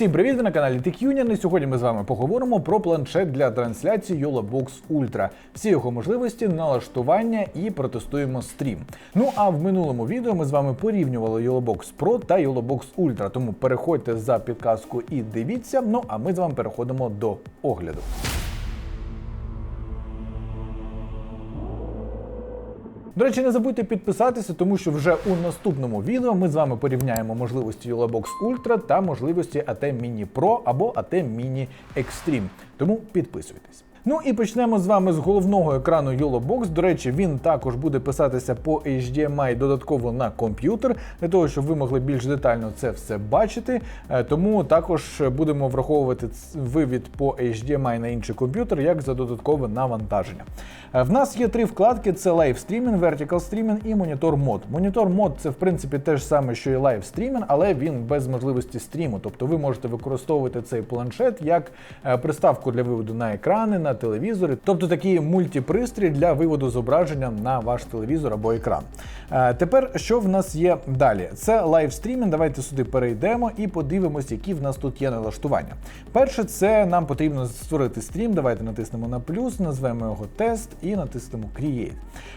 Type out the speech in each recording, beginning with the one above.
Всім привіт! Ви на каналі TechUnion і сьогодні ми з вами поговоримо про планшет для трансляції YOLOBOX Ultra, всі його можливості, налаштування і протестуємо стрім. Ну а в минулому відео ми з вами порівнювали YOLOBOX Pro та YOLOBOX Ultra, тому переходьте за підказку і дивіться. Ну а ми з вами переходимо до огляду. До речі, не забудьте підписатися, тому що вже у наступному відео ми з вами порівняємо можливості YOLOBOX Ultra та можливості AT Mini Pro або AT Mini Extreme. Тому підписуйтесь. Ну і почнемо з вами з головного екрану YOLOBOX. До речі, він також буде писатися по HDMI додатково на комп'ютер, для того, щоб ви могли більш детально це все бачити. Е, Тому також будемо враховувати вивід по HDMI на інший комп'ютер як за додаткове навантаження. Е, В нас є три вкладки: це Live Streaming, Vertical Streaming і Monitor Mode. Monitor Mode це в принципі те ж саме, що і Live Streaming, але він без можливості стріму. Тобто ви можете використовувати цей планшет як е, приставку для виводу на екрани, телевізори, тобто такий мультипристрій для виводу зображення на ваш телевізор або екран. Е, Тепер що в нас є далі? Це Streaming. Давайте сюди перейдемо і подивимось, які в нас тут є налаштування. Перше, це нам потрібно створити стрім. Давайте натиснемо на плюс, назвемо його тест і натиснемо Create.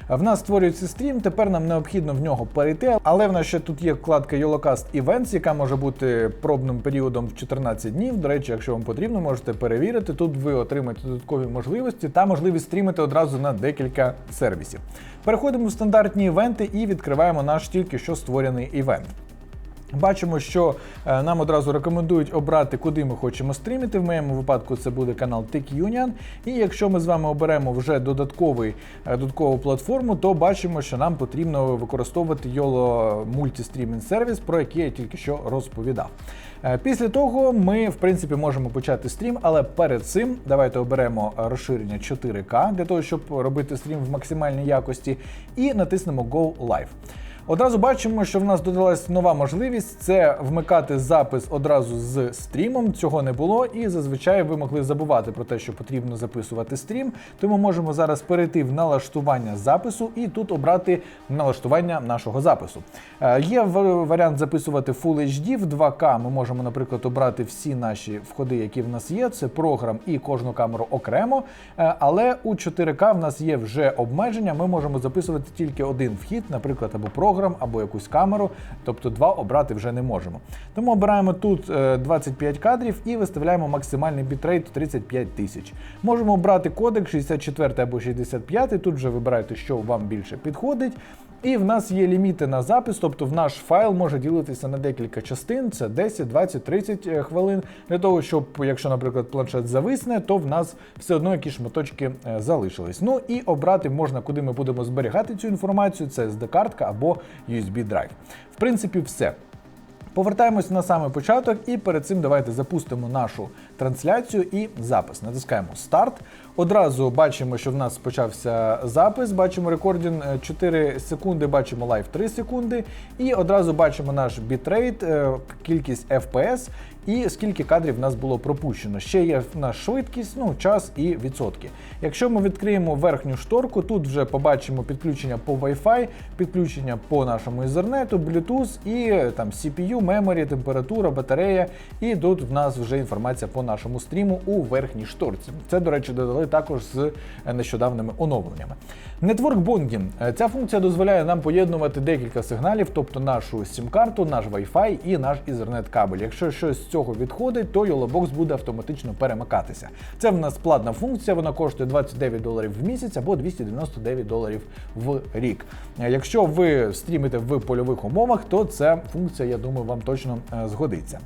В нас створюється стрім. Тепер нам необхідно в нього перейти, але в нас ще тут є вкладка YOLOCAST Events, яка може бути пробним періодом в 14 днів. До речі, якщо вам потрібно, можете перевірити. Тут ви отримаєте додаткові можливості та можливість стрімити одразу на декілька сервісів. Переходимо в стандартні івенти і відкриваємо наш тільки що створений івент. Бачимо, що е, нам одразу рекомендують обрати, куди ми хочемо стрімити. В моєму випадку це буде канал TechUnion. І якщо ми з вами оберемо вже додатковий, е, додаткову платформу, то бачимо, що нам потрібно використовувати YOLO Multi-Streaming сервіс, про який я тільки що розповідав. Е, Після того ми, в принципі, можемо почати стрім, але перед цим давайте оберемо розширення 4К для того, щоб робити стрім в максимальній якості, і натиснемо Go Live. Одразу бачимо, що в нас додалась нова можливість це вмикати запис одразу з стрімом. Цього не було, і зазвичай ви могли забувати про те, що потрібно записувати стрім. Тому можемо зараз перейти в налаштування запису і тут обрати налаштування нашого запису. Е, Є варіант записувати Full HD в 2К. Ми можемо, наприклад, обрати всі наші входи, які в нас є. Це програм і кожну камеру окремо. Е, Але у 4К в нас є вже обмеження. Ми можемо записувати тільки один вхід, наприклад, або програм, або якусь камеру, тобто два обрати вже не можемо. Тому обираємо тут е, 25 кадрів і виставляємо максимальний бітрейт 35 тисяч. Можемо обрати кодек 64 або 65, тут вже вибирайте, що вам більше підходить. І в нас є ліміти на запис, тобто в наш файл може ділитися на декілька частин, це 10, 20, 30 е, хвилин, для того, щоб, якщо, наприклад, планшет зависне, то в нас все одно якісь шматочки е, залишились. Ну і обрати можна, куди ми будемо зберігати цю інформацію, це SD-картка або USB драйв. В принципі, все. Повертаємось на самий початок, і перед цим давайте запустимо нашу трансляцію і запис. Натискаємо старт. Одразу бачимо, що в нас почався запис. Бачимо рекордінг е, 4 секунди, бачимо лайв 3 секунди. І одразу бачимо наш бітрейт, е, кількість FPS і скільки кадрів в нас було пропущено. Ще є нас швидкість, ну, час і відсотки. Якщо ми відкриємо верхню шторку, тут вже побачимо підключення по Wi-Fi, підключення по нашому Ethernet, Bluetooth і е, там CPU, memory, температура, батарея. І тут в нас вже інформація по нашому стріму у верхній шторці. Це, до речі, додали також з е, нещодавними оновленнями. Bonding. Е, Ця функція дозволяє нам поєднувати декілька сигналів, тобто нашу сім-карту, наш Wi-Fi і наш Ethernet кабель. Якщо щось з цього відходить, то YOLOBOX буде автоматично перемикатися. Це в нас платна функція, вона коштує 29 доларів в місяць або 299 доларів в рік. Е, Якщо ви стрімите в польових умовах, то ця функція, я думаю, вам точно згодиться.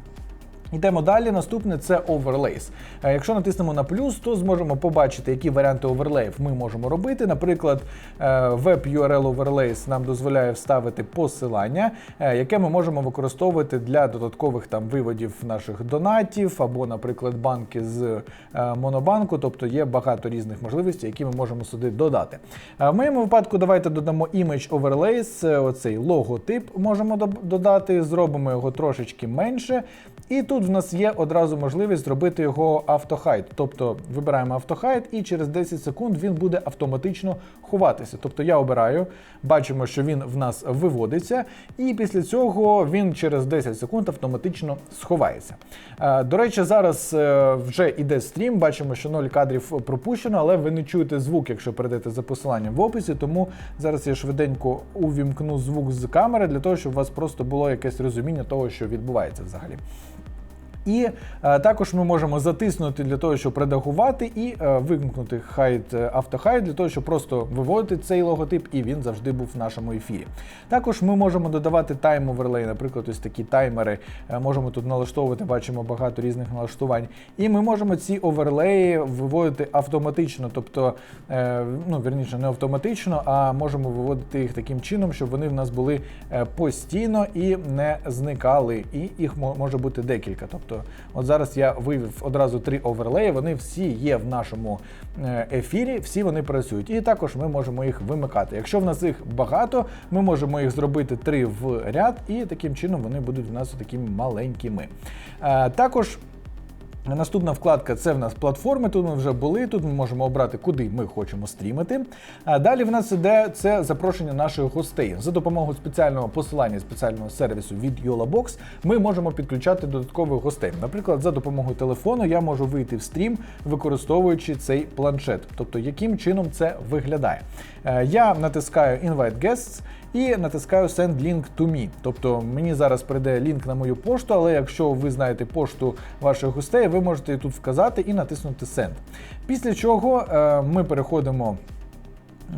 Йдемо далі. Наступне це Overlays. Е, Якщо натиснемо на плюс, то зможемо побачити, які варіанти оверлеїв ми можемо робити. Наприклад, е, Web URL Overlays нам дозволяє вставити посилання, е, яке ми можемо використовувати для додаткових там виводів наших донатів, або, наприклад, банки з е, монобанку. Тобто є багато різних можливостей, які ми можемо сюди додати. Е, В моєму випадку давайте додамо Overlays, е, оцей логотип можемо додати, зробимо його трошечки менше. І тут тут в нас є одразу можливість зробити його автохайд. Тобто вибираємо автохайд, і через 10 секунд він буде автоматично ховатися. Тобто я обираю, бачимо, що він в нас виводиться, і після цього він через 10 секунд автоматично сховається. Е, До речі, зараз е, вже іде стрім, бачимо, що 0 кадрів пропущено, але ви не чуєте звук, якщо перейдете за посиланням в описі. Тому зараз я швиденько увімкну звук з камери для того, щоб у вас просто було якесь розуміння того, що відбувається взагалі. І е, також ми можемо затиснути для того, щоб редагувати, і е, вимкнути хайд е, автохайд для того, щоб просто виводити цей логотип, і він завжди був в нашому ефірі. Також ми можемо додавати тайм оверлей, наприклад, ось такі таймери. Е, можемо тут налаштовувати, бачимо багато різних налаштувань. І ми можемо ці оверлеї виводити автоматично, тобто, е, ну вірніше, не автоматично, а можемо виводити їх таким чином, щоб вони в нас були е, постійно і не зникали. І їх мо- може бути декілька. Тобто, от зараз я вивів одразу три оверлеї, вони всі є в нашому е, ефірі, всі вони працюють. І також ми можемо їх вимикати. Якщо в нас їх багато, ми можемо їх зробити три в ряд, і таким чином вони будуть в нас такими маленькими. Е, Також Наступна вкладка це в нас платформи. Тут ми вже були. Тут ми можемо обрати, куди ми хочемо стрімити. А далі в нас іде це запрошення наших гостей. За допомогою спеціального посилання, спеціального сервісу від YolaBox ми можемо підключати додаткових гостей. Наприклад, за допомогою телефону я можу вийти в стрім, використовуючи цей планшет. Тобто, яким чином це виглядає. Е, Я натискаю Invite Guests і натискаю Send Link to Me. Тобто мені зараз прийде лінк на мою пошту, але якщо ви знаєте пошту ваших гостей, ви можете тут вказати і натиснути Send. Після чого е, ми переходимо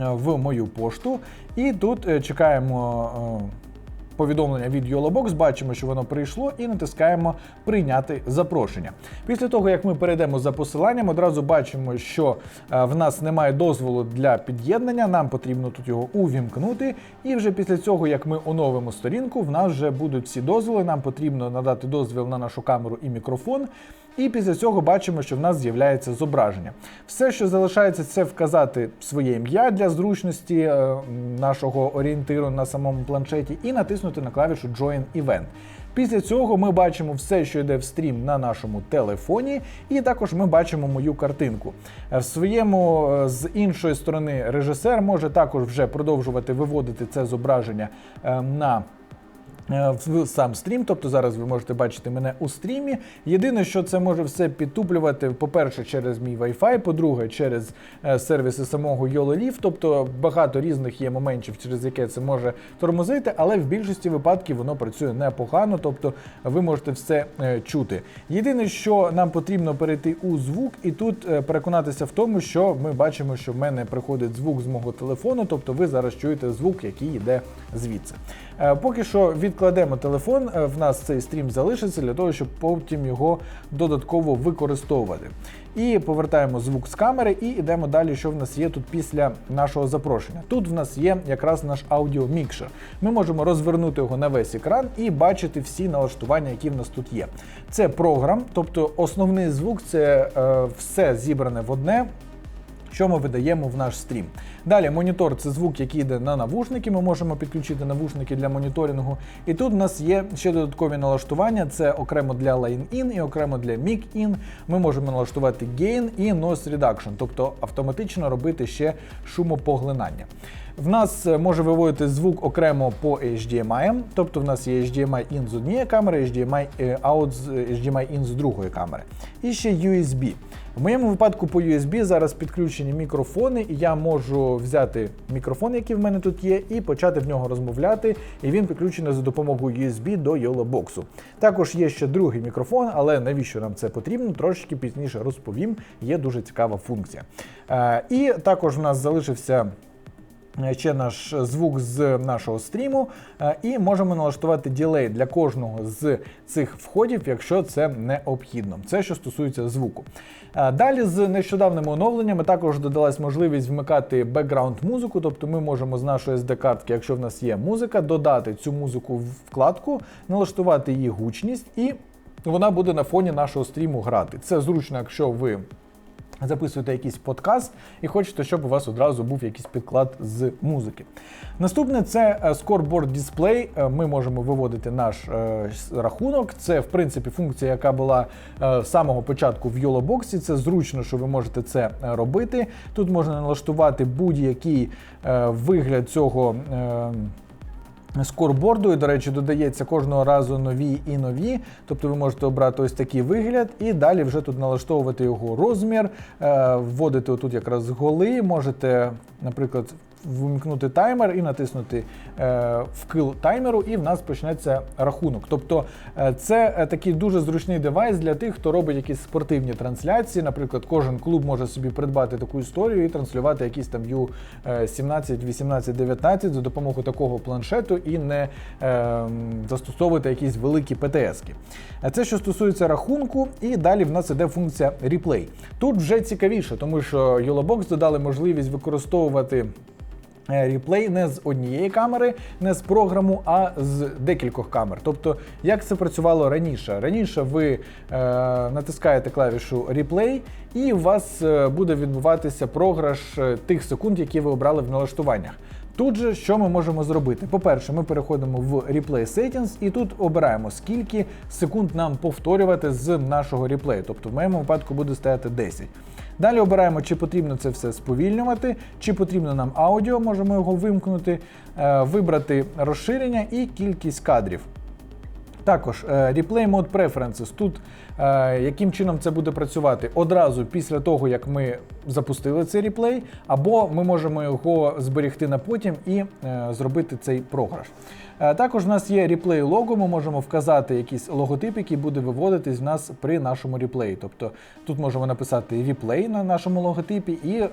е, в мою пошту і тут чекаємо. Повідомлення від YOLOBOX, бачимо, що воно прийшло, і натискаємо прийняти запрошення. Після того, як ми перейдемо за посиланням, одразу бачимо, що е, в нас немає дозволу для під'єднання. Нам потрібно тут його увімкнути. І вже після цього, як ми оновимо сторінку, в нас вже будуть всі дозволи. Нам потрібно надати дозвіл на нашу камеру і мікрофон. І після цього бачимо, що в нас з'являється зображення. Все, що залишається, це вказати своє ім'я для зручності е, нашого орієнтиру на самому планшеті, і натиснути на клавішу Join Event. Після цього ми бачимо все, що йде в стрім на нашому телефоні, і також ми бачимо мою картинку. В своєму е, з іншої сторони режисер може також вже продовжувати виводити це зображення е, на в сам стрім, тобто зараз ви можете бачити мене у стрімі. Єдине, що це може все підтуплювати, по-перше, через мій Wi-Fi, по-друге, через е, сервіси самого YoloLive, тобто багато різних є моментів, через яке це може тормозити, але в більшості випадків воно працює непогано, тобто ви можете все е, чути. Єдине, що нам потрібно перейти у звук, і тут е, переконатися в тому, що ми бачимо, що в мене приходить звук з мого телефону, тобто ви зараз чуєте звук, який йде звідси. Е, Поки що відкладемо телефон, е, в нас цей стрім залишиться для того, щоб потім його додатково використовувати. І повертаємо звук з камери і йдемо далі, що в нас є тут після нашого запрошення. Тут в нас є якраз наш аудіомікшер. Ми можемо розвернути його на весь екран і бачити всі налаштування, які в нас тут є. Це програм, тобто основний звук це е, все зібране в одне що ми видаємо в наш стрім. Далі монітор це звук, який йде на навушники. Ми можемо підключити навушники для моніторингу. І тут в нас є ще додаткові налаштування: це окремо для Line-In і окремо для Mic-In. Ми можемо налаштувати Gain і Noise Reduction, тобто автоматично робити ще шумопоглинання. В нас е, може виводити звук окремо по HDMI, тобто в нас є HDMI in з однієї камери, HDMI е, з HDMI in з другої камери. І ще USB. В моєму випадку по USB зараз підключені мікрофони, і я можу взяти мікрофон, який в мене тут є, і почати в нього розмовляти. І він підключений за допомогою USB до YOLO-боксу. Також є ще другий мікрофон, але навіщо нам це потрібно? Трошечки пізніше розповім. Є дуже цікава функція. Е, і також в нас залишився. Е, Ще наш звук з нашого стріму, е, і можемо налаштувати ділей для кожного з цих входів, якщо це необхідно. Це що стосується звуку. Е, Далі з нещодавними оновленнями також додалась можливість вмикати бекграунд музику, тобто ми можемо з нашої SD-картки, якщо в нас є музика, додати цю музику в вкладку, налаштувати її гучність, і вона буде на фоні нашого стріму грати. Це зручно, якщо ви записуєте якийсь подкаст і хочете, щоб у вас одразу був якийсь підклад з музики. Наступне це е, Scoreboard Display. Е, Ми можемо виводити наш е, рахунок. Це, в принципі, функція, яка була з самого початку в YOLO-боксі. Це зручно, що ви можете це робити. Тут можна налаштувати будь-який вигляд цього. Скорборду, і, до речі, додається кожного разу нові і нові. Тобто ви можете обрати ось такий вигляд, і далі вже тут налаштовувати його розмір, е, вводити отут якраз голи. Можете, наприклад, вимкнути таймер і натиснути е, вкил таймеру, і в нас почнеться рахунок. Тобто е, це е, такий дуже зручний девайс для тих, хто робить якісь спортивні трансляції. Наприклад, кожен клуб може собі придбати таку історію і транслювати якісь там U17, 18, 19 за допомогою такого планшету і не застосовувати якісь великі ПТС-ки. Це що стосується рахунку, і далі в нас іде функція реплей. Тут вже цікавіше, тому що YOLOBOX додали можливість використовувати. Е, Реплей не з однієї камери, не з програму, а з декількох камер. Тобто, як це працювало раніше? Раніше ви е, натискаєте клавішу Replay, і у вас е, буде відбуватися програш е, тих секунд, які ви обрали в налаштуваннях. Тут же що ми можемо зробити? По-перше, ми переходимо в Replay Settings і тут обираємо, скільки секунд нам повторювати з нашого реплею. Тобто в моєму випадку буде стояти 10. Далі обираємо, чи потрібно це все сповільнювати, чи потрібно нам аудіо, можемо його вимкнути, е, вибрати розширення і кількість кадрів. Також е, Replay Mode Preferences. Тут е, яким чином це буде працювати? Одразу після того, як ми запустили цей реплей, або ми можемо його зберегти на потім і зробити цей програш. Е, також в нас є реплей лого, ми можемо вказати якийсь логотип, який буде виводитись в нас при нашому реплеї. Тобто тут можемо написати реплей на нашому логотипі, і е,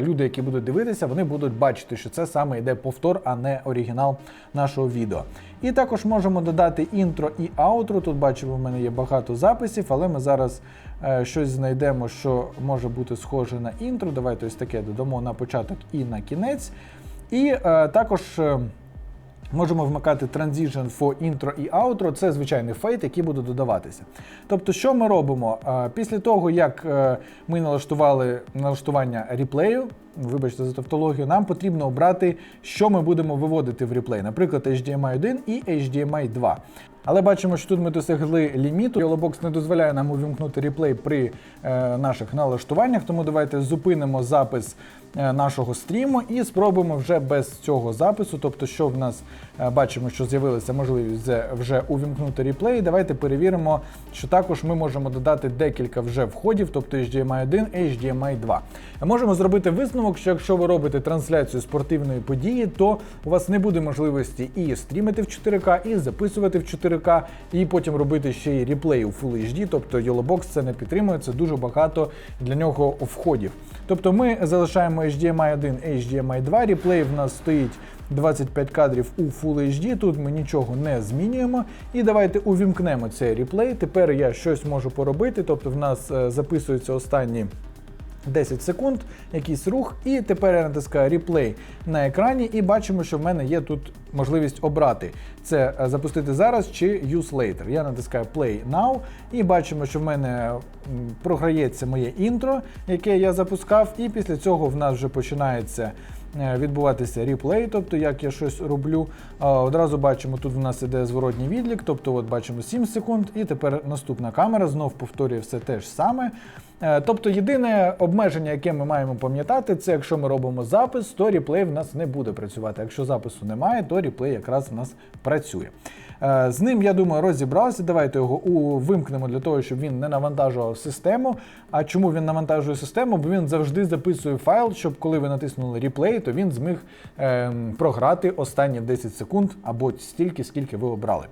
люди, які будуть дивитися, вони будуть бачити, що це саме йде повтор, а не оригінал нашого відео. І також можемо додати інтро і аутро. Тут бачимо, в мене є багато записів, але ми зараз е, щось знайдемо, що може бути схоже на інтро. Давайте ось таке додамо на початок і на кінець. І е, також. е, Можемо вмикати Transition for Intro і Outro, це звичайний фейт, який буде додаватися. Тобто, що ми робимо? Е, Після того, як е, ми налаштували налаштування реплею, вибачте за тавтологію, нам потрібно обрати, що ми будемо виводити в реплей, наприклад, HDMI 1 і HDMI 2. Але бачимо, що тут ми досягли ліміту. YOLOBOX не дозволяє нам увімкнути реплей при е, наших налаштуваннях, тому давайте зупинимо запис е, нашого стріму і спробуємо вже без цього запису. Тобто, що в нас е, бачимо, що з'явилася можливість вже- увімкнути реплей. Давайте перевіримо, що також ми можемо додати декілька вже входів, тобто HDMI 1, HDMI 2. Можемо зробити висновок, що якщо ви робите трансляцію спортивної події, то у вас не буде можливості і стрімити в 4К, і записувати в 4К, і потім робити ще й реплей у Full HD, тобто YOLOBOX це не підтримує, це дуже багато для нього входів. Тобто ми залишаємо HDMI 1, HDMI 2, реплей в нас стоїть 25 кадрів у Full HD, тут ми нічого не змінюємо. І давайте увімкнемо цей реплей. Тепер я щось можу поробити, тобто в нас е, записуються останні 10 секунд, якийсь рух, і тепер я натискаю реплей на екрані, і бачимо, що в мене є тут можливість обрати це е, запустити зараз чи use later. Я натискаю Play Now і бачимо, що в мене програється моє інтро, яке я запускав, і після цього в нас вже починається. Е, Відбуватися реплей, тобто як я щось роблю. Одразу бачимо, тут в нас іде зворотній відлік, тобто от бачимо 7 секунд, і тепер наступна камера знов повторює все те ж саме. Е, Тобто єдине обмеження, яке ми маємо пам'ятати, це якщо ми робимо запис, то реплей в нас не буде працювати. Якщо запису немає, то реплей якраз в нас працює. Е, З ним, я думаю, розібралися. Давайте його вимкнемо для того, щоб він не навантажував систему. А чому він навантажує систему? Бо він завжди записує файл, щоб коли ви натиснули реплей, то він зміг ем, програти останні 10 секунд або стільки, скільки ви обрали.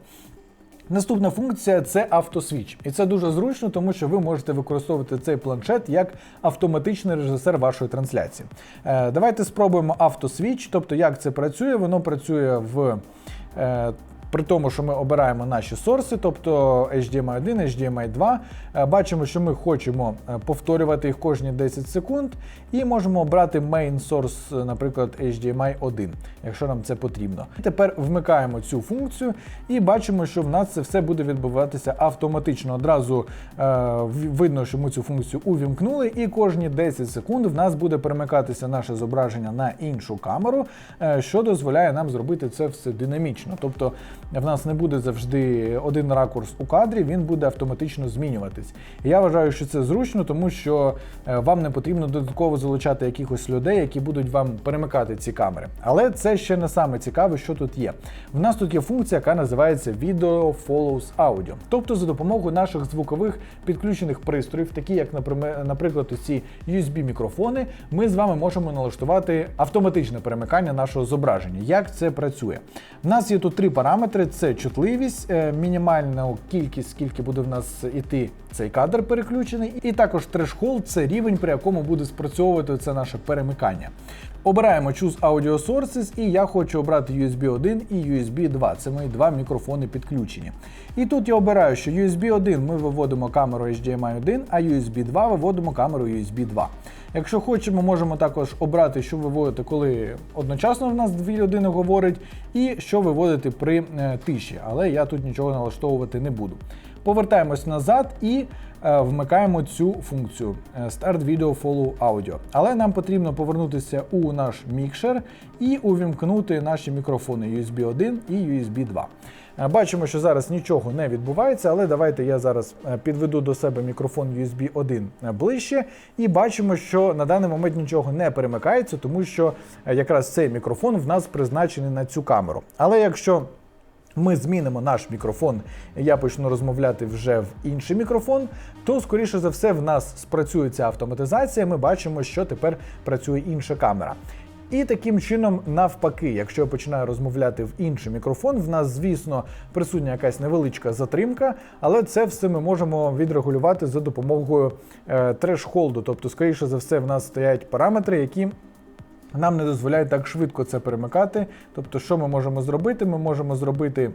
Наступна функція це автосвіч. І це дуже зручно, тому що ви можете використовувати цей планшет як автоматичний режисер вашої трансляції. Е, давайте спробуємо автосвіч, тобто як це працює. Воно працює в е, При тому, що ми обираємо наші сорси, тобто HDMI 1, HDMI 2, е, бачимо, що ми хочемо е, повторювати їх кожні 10 секунд, і можемо обрати main source, е, наприклад, HDMI 1, якщо нам це потрібно. Тепер вмикаємо цю функцію і бачимо, що в нас це все буде відбуватися автоматично. Одразу е, видно, що ми цю функцію увімкнули, і кожні 10 секунд в нас буде перемикатися наше зображення на іншу камеру, е, що дозволяє нам зробити це все динамічно. Тобто в нас не буде завжди один ракурс у кадрі, він буде автоматично змінюватись. Я вважаю, що це зручно, тому що е, вам не потрібно додатково залучати якихось людей, які будуть вам перемикати ці камери. Але це ще не саме цікаве, що тут є. В нас тут є функція, яка називається Video Follows Audio. Тобто за допомогою наших звукових підключених пристроїв, такі як, наприклад, ці USB-мікрофони, ми з вами можемо налаштувати автоматичне перемикання нашого зображення. Як це працює? В нас є тут три параметри: це чутливість, е, мінімальна кількість, скільки буде в нас іти цей кадр переключений, і також трешхолд це рівень, при якому буде спрацьовувати це наше перемикання. Обираємо Choose Audio Sources, і я хочу обрати USB 1 і USB 2. Це мої два мікрофони підключені. І тут я обираю, що USB 1 ми виводимо камеру HDMI 1, а USB 2 виводимо камеру USB 2. Якщо хочемо, можемо також обрати, що виводити, коли одночасно в нас дві людини говорить, і що виводити при е, тиші. Але я тут нічого налаштовувати не буду. Повертаємось назад і е, вмикаємо цю функцію е, Start Video Follow Audio. Але нам потрібно повернутися у наш мікшер і увімкнути наші мікрофони USB 1 і USB 2. Е, Бачимо, що зараз нічого не відбувається, але давайте я зараз підведу до себе мікрофон USB 1 ближче, і бачимо, що на даний момент нічого не перемикається, тому що якраз цей мікрофон в нас призначений на цю камеру. Але якщо ми змінимо наш мікрофон, я почну розмовляти вже в інший мікрофон, то скоріше за все в нас спрацює ця автоматизація. Ми бачимо, що тепер працює інша камера. І таким чином, навпаки, якщо я починаю розмовляти в інший мікрофон, в нас, звісно, присутня якась невеличка затримка, але це все ми можемо відрегулювати за допомогою е, трешхолду. Тобто, скоріше за все, в нас стоять параметри, які нам не дозволяють так швидко це перемикати. Тобто, що ми можемо зробити? Ми можемо зробити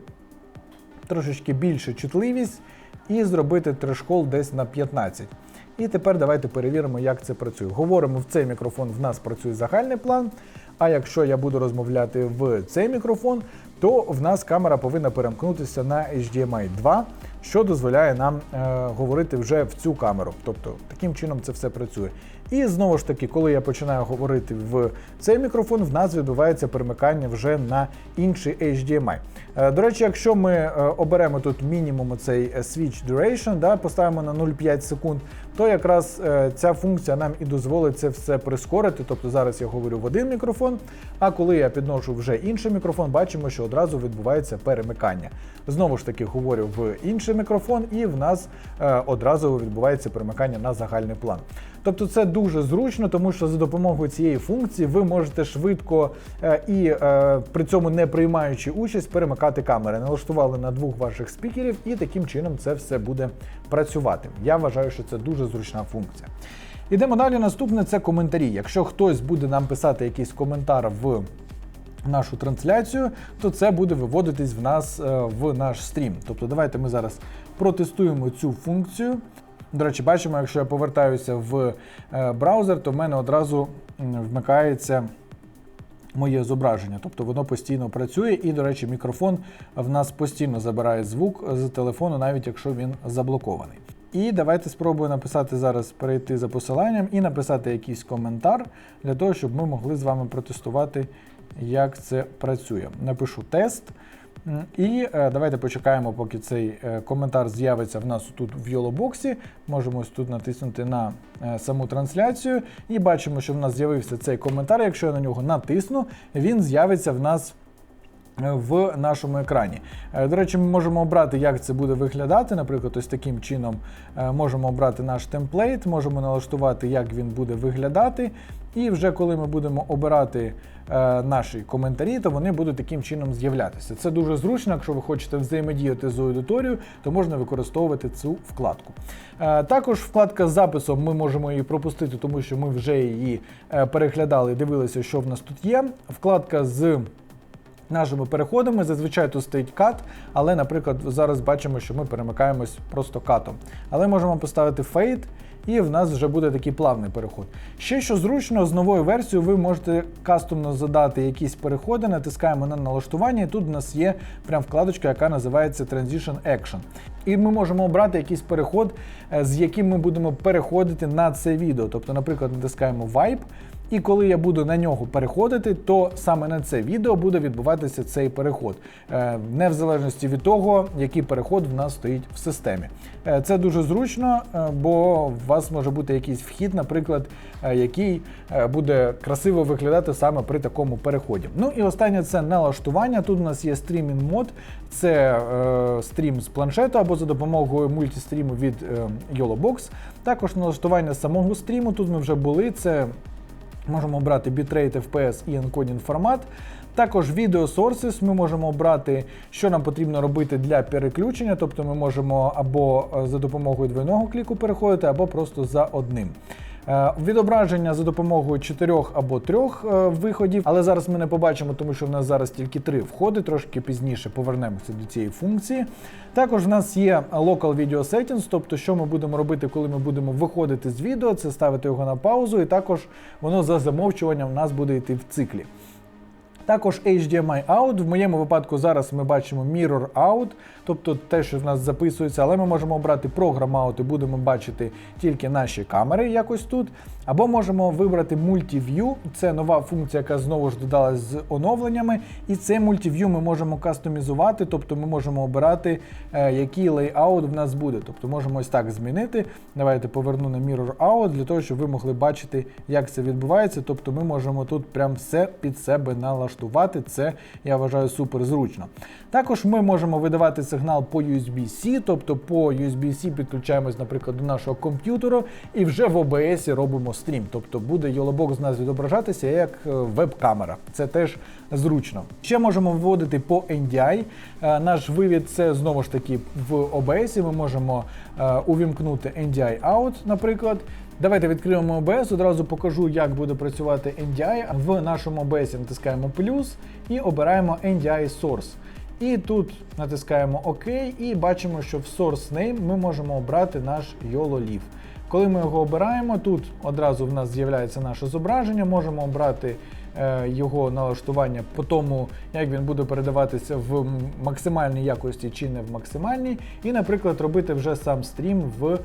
трошечки більше чутливість і зробити трешхолд десь на 15. І тепер давайте перевіримо, як це працює. Говоримо, в цей мікрофон в нас працює загальний план. А якщо я буду розмовляти в цей мікрофон, то в нас камера повинна перемкнутися на HDMI 2, що дозволяє нам е, говорити вже в цю камеру. Тобто таким чином це все працює. І знову ж таки, коли я починаю говорити в цей мікрофон, в нас відбувається перемикання вже на інший HDMI. Е, До речі, якщо ми е, оберемо тут мінімум цей е, switch duration, да, поставимо на 0,5 секунд, то якраз е, ця функція нам і дозволить це все прискорити. Тобто зараз я говорю в один мікрофон, а коли я підношу вже інший мікрофон, бачимо, що одразу відбувається перемикання. Знову ж таки, говорю в інший мікрофон, і в нас е, одразу відбувається перемикання на загальний план. Тобто це дуже зручно, тому що за допомогою цієї функції ви можете швидко е, і при цьому не приймаючи участь, перемикати камери. Налаштували на двох ваших спікерів, і таким чином це все буде працювати. Я вважаю, що це дуже зручна функція. Ідемо далі. Наступне це коментарі. Якщо хтось буде нам писати якийсь коментар в нашу трансляцію, то це буде виводитись в нас е, в наш стрім. Тобто, давайте ми зараз протестуємо цю функцію. До речі, бачимо, якщо я повертаюся в е, браузер, то в мене одразу вмикається моє зображення. Тобто воно постійно працює, і, до речі, мікрофон в нас постійно забирає звук з телефону, навіть якщо він заблокований. І давайте спробую написати зараз, перейти за посиланням і написати якийсь коментар для того, щоб ми могли з вами протестувати, як це працює. Напишу тест. І е, давайте почекаємо, поки цей е, коментар з'явиться в нас тут в YOLO-боксі. Можемо ось тут натиснути на е, саму трансляцію. І бачимо, що в нас з'явився цей коментар. Якщо я на нього натисну, він з'явиться в нас в нашому екрані. До речі, ми можемо обрати, як це буде виглядати. Наприклад, ось таким чином можемо обрати наш темплейт, можемо налаштувати, як він буде виглядати. І вже коли ми будемо обирати е, наші коментарі, то вони будуть таким чином з'являтися. Це дуже зручно, якщо ви хочете взаємодіяти з аудиторією, то можна використовувати цю вкладку. Е, також вкладка з записом ми можемо її пропустити, тому що ми вже її е, переглядали і дивилися, що в нас тут є. Вкладка з нашими переходами. Зазвичай тут стоїть кат, але, наприклад, зараз бачимо, що ми перемикаємось просто катом. Але можемо поставити фейд, і в нас вже буде такий плавний переход. Ще що зручно, з новою версією ви можете кастомно задати якісь переходи, натискаємо на налаштування, і тут в нас є прям вкладочка, яка називається Transition Action. І ми можемо обрати якийсь переход, е, з яким ми будемо переходити на це відео. Тобто, наприклад, натискаємо Vibe, і коли я буду на нього переходити, то саме на це відео буде відбуватися цей переход, Е, не в залежності від того, який переход в нас стоїть в системі. Е, Це дуже зручно, е, бо у вас може бути якийсь вхід, наприклад, який буде красиво виглядати саме при такому переході. Ну і останнє це налаштування. Тут у нас є стрімінг мод, це е, стрім з планшету або за допомогою мультистріму від YoloBox. Також налаштування самого стріму. Тут ми вже були. Це Можемо обрати bitrate, FPS і encoding формат. Також Video Sources ми можемо обрати, що нам потрібно робити для переключення, тобто ми можемо або е, за допомогою двойного кліку переходити, або просто за одним. Е, Відображення за допомогою чотирьох або трьох е, виходів, але зараз ми не побачимо, тому що в нас зараз тільки три входи, трошки пізніше повернемося до цієї функції. Також в нас є Local Video Settings, тобто що ми будемо робити, коли ми будемо виходити з відео, це ставити його на паузу, і також воно за замовчуванням в нас буде йти в циклі. Також HDMI out. В моєму випадку зараз ми бачимо Mirror out, тобто те, що в нас записується, але ми можемо обрати out і будемо бачити тільки наші камери якось тут. Або можемо вибрати Multi-View, це нова функція, яка знову ж додалась з оновленнями. І цей Multi-View ми можемо кастомізувати, тобто ми можемо обирати, е, який лейаут в нас буде. Тобто можемо ось так змінити. Давайте поверну на Mirror Out для того, щоб ви могли бачити, як це відбувається. Тобто ми можемо тут прям все під себе налаштувати. Це я вважаю супер зручно. Також ми можемо видавати сигнал по USB-C, тобто по USB-C підключаємось, наприклад, до нашого комп'ютеру і вже в OBS робимо стрім. Тобто буде YoloBox з нас відображатися як е, веб-камера. Це теж зручно. Ще можемо вводити по NDI. Е, Наш вивід це знову ж таки в OBS. Ми можемо е, увімкнути NDI out, наприклад. Давайте відкриємо OBS, одразу покажу, як буде працювати NDI. В нашому OBS натискаємо плюс і обираємо NDI Source. І тут натискаємо ОК і бачимо, що в Source Name ми можемо обрати наш YOLO-Leaf. Коли ми його обираємо, тут одразу в нас з'являється наше зображення, можемо обрати е, його налаштування по тому, як він буде передаватися в максимальній якості чи не в максимальній, і, наприклад, робити вже сам стрім в е,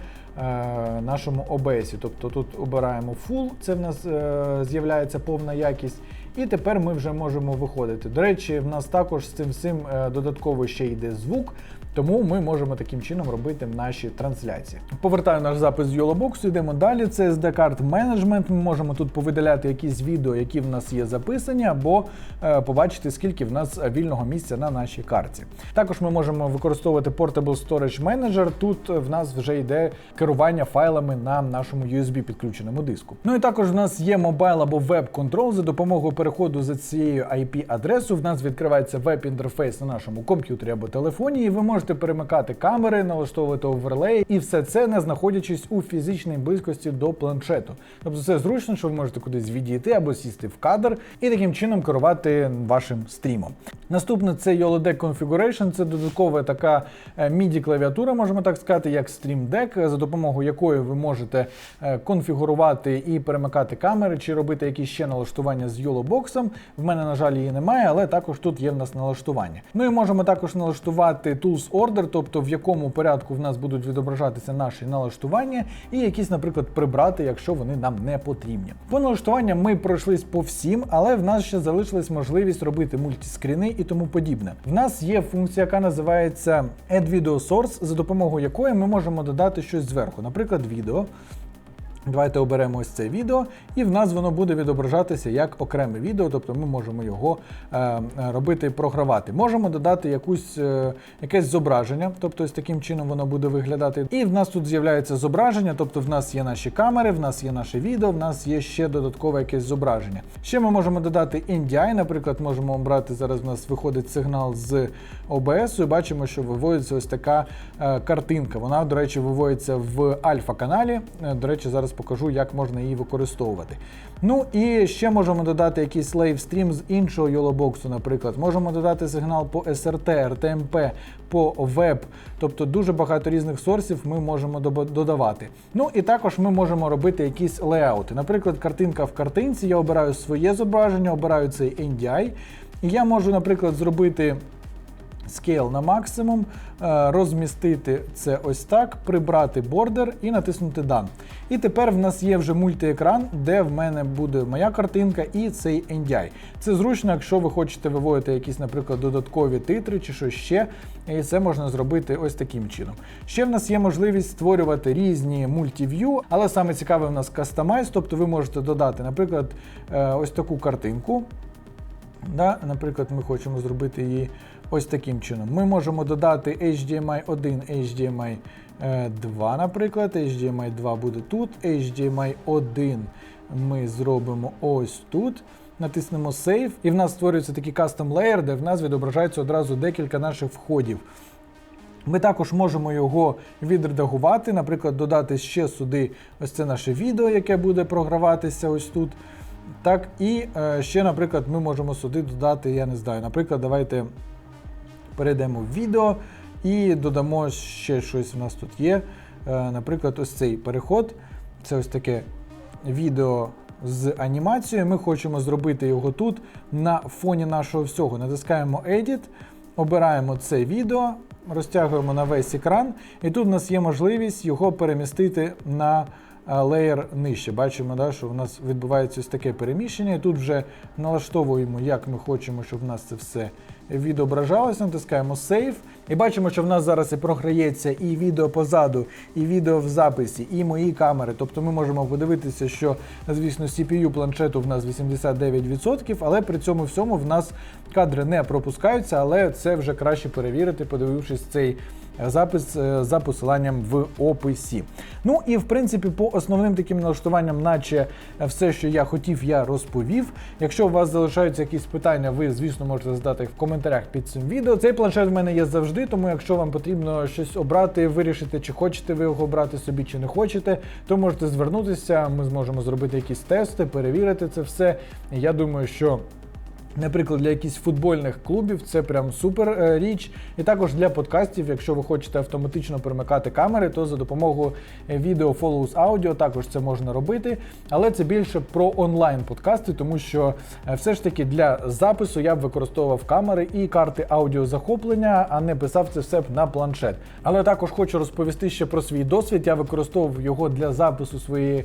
нашому OBS. Тобто тут обираємо Full, це в нас е, з'являється повна якість. І тепер ми вже можемо виходити. До речі, в нас також з цим всім е, додатково ще йде звук. Тому ми можемо таким чином робити наші трансляції. Повертаю наш запис з YoloBox, йдемо далі. Це SD карт менеджмент. Ми можемо тут повидаляти якісь відео, які в нас є записані, або е, побачити, скільки в нас вільного місця на нашій карті. Також ми можемо використовувати Portable Storage Manager. Тут в нас вже йде керування файлами на нашому USB підключеному диску. Ну і також в нас є мобайл або веб-контрол. За допомогою переходу за цією IP-адресу в нас відкривається веб-інтерфейс на нашому комп'ютері або телефоні, і ви можете перемикати камери, налаштовувати оверлеї, і все це не знаходячись у фізичній близькості до планшету. Тобто це зручно, що ви можете кудись відійти або сісти в кадр і таким чином керувати вашим стрімом. Наступне це YoloDeck Configuration, це додаткова така е, MIDI клавіатура, можемо так сказати, як Stream Deck, за допомогою якої ви можете е, конфігурувати і перемикати камери, чи робити якісь ще налаштування з YoloBox. В мене, на жаль, її немає, але також тут є в нас налаштування. Ну і можемо також налаштувати Tools Order, тобто в якому порядку в нас будуть відображатися наші налаштування, і якісь, наприклад, прибрати, якщо вони нам не потрібні. По налаштуванням ми пройшлись по всім, але в нас ще залишилась можливість робити мультіскріни і тому подібне. В нас є функція, яка називається Add Video Source, за допомогою якої ми можемо додати щось зверху, наприклад, відео. Давайте оберемо ось це відео, і в нас воно буде відображатися як окреме відео, тобто ми можемо його е, е, робити і програвати. Можемо додати якусь, е, якесь зображення, тобто ось таким чином воно буде виглядати. І в нас тут з'являється зображення, тобто в нас є наші камери, в нас є наше відео, в нас є ще додаткове якесь зображення. Ще ми можемо додати NDI, наприклад, можемо обрати зараз. В нас виходить сигнал з І бачимо, що виводиться ось така е, картинка. Вона, до речі, виводиться в альфа-каналі. Е, До речі, зараз покажу, як можна її використовувати. Ну і ще можемо додати якийсь лейвстрім з іншого YOLO-боксу, наприклад. Можемо додати сигнал по SRT, RTMP, по веб. Тобто дуже багато різних сорсів ми можемо додавати. Ну і також ми можемо робити якісь леаути. Наприклад, картинка в картинці. Я обираю своє зображення, обираю цей NDI. І я можу, наприклад, зробити Scale на максимум, е, розмістити це ось так, прибрати бордер і натиснути Done. І тепер в нас є вже мультиекран, де в мене буде моя картинка і цей NDI. Це зручно, якщо ви хочете виводити якісь, наприклад, додаткові титри чи щось ще. І це можна зробити ось таким чином. Ще в нас є можливість створювати різні мультив'ю, але саме цікаве в нас кастомайз, тобто ви можете додати, наприклад, е, ось таку картинку. Да? Наприклад, ми хочемо зробити її ось таким чином. Ми можемо додати HDMI 1, HDMI 2, наприклад. HDMI 2 буде тут, HDMI 1 ми зробимо ось тут. Натиснемо Save, і в нас створюється такий custom layer, де в нас відображається одразу декілька наших входів. Ми також можемо його відредагувати, наприклад, додати ще сюди ось це наше відео, яке буде програватися ось тут. Так, і е, ще, наприклад, ми можемо сюди додати, я не знаю, наприклад, давайте перейдемо в відео і додамо ще щось у нас тут є. Е, наприклад, ось цей переход. Це ось таке відео з анімацією. Ми хочемо зробити його тут на фоні нашого всього. Натискаємо Edit, обираємо це відео, розтягуємо на весь екран, і тут у нас є можливість його перемістити на е, леєр нижче. Бачимо, да, що в нас відбувається ось таке переміщення, і тут вже налаштовуємо, як ми хочемо, щоб в нас це все відображалося. Натискаємо Save. І бачимо, що в нас зараз і програється і відео позаду, і відео в записі, і мої камери. Тобто ми можемо подивитися, що, звісно, CPU планшету в нас 89%, але при цьому всьому в нас кадри не пропускаються, але це вже краще перевірити, подивившись цей запис е, за посиланням в описі. Ну і в принципі, по основним таким налаштуванням, наче все, що я хотів, я розповів. Якщо у вас залишаються якісь питання, ви, звісно, можете задати їх в коментарях під цим відео. Цей планшет в мене є завжди, тому якщо вам потрібно щось обрати, вирішити, чи хочете ви його обрати собі, чи не хочете, то можете звернутися. Ми зможемо зробити якісь тести, перевірити це все. Я думаю, що. Наприклад, для якихось футбольних клубів це прям супер е, річ. І також для подкастів, якщо ви хочете автоматично перемикати камери, то за допомогою е, відео Follows Audio також це можна робити. Але це більше про онлайн подкасти, тому що е, все ж таки для запису я б використовував камери і карти аудіозахоплення, а не писав це все б на планшет. Але також хочу розповісти ще про свій досвід. Я використовував його для запису своєї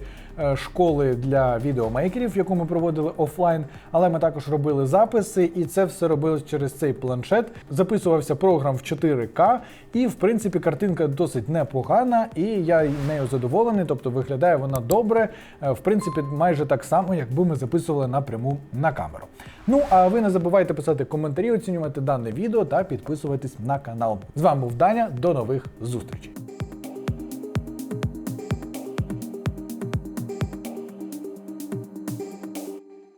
школи для відеомейкерів, яку ми проводили офлайн. Але ми також робили записи, і це все робилось через цей планшет. Записувався програм в 4К, і в принципі картинка досить непогана, і я нею задоволений. Тобто виглядає вона добре. Е, В принципі, майже так само, якби ми записували напряму на камеру. Ну а ви не забувайте писати коментарі, оцінювати дане відео та підписуватись на канал. З вами був Даня. До нових зустрічей.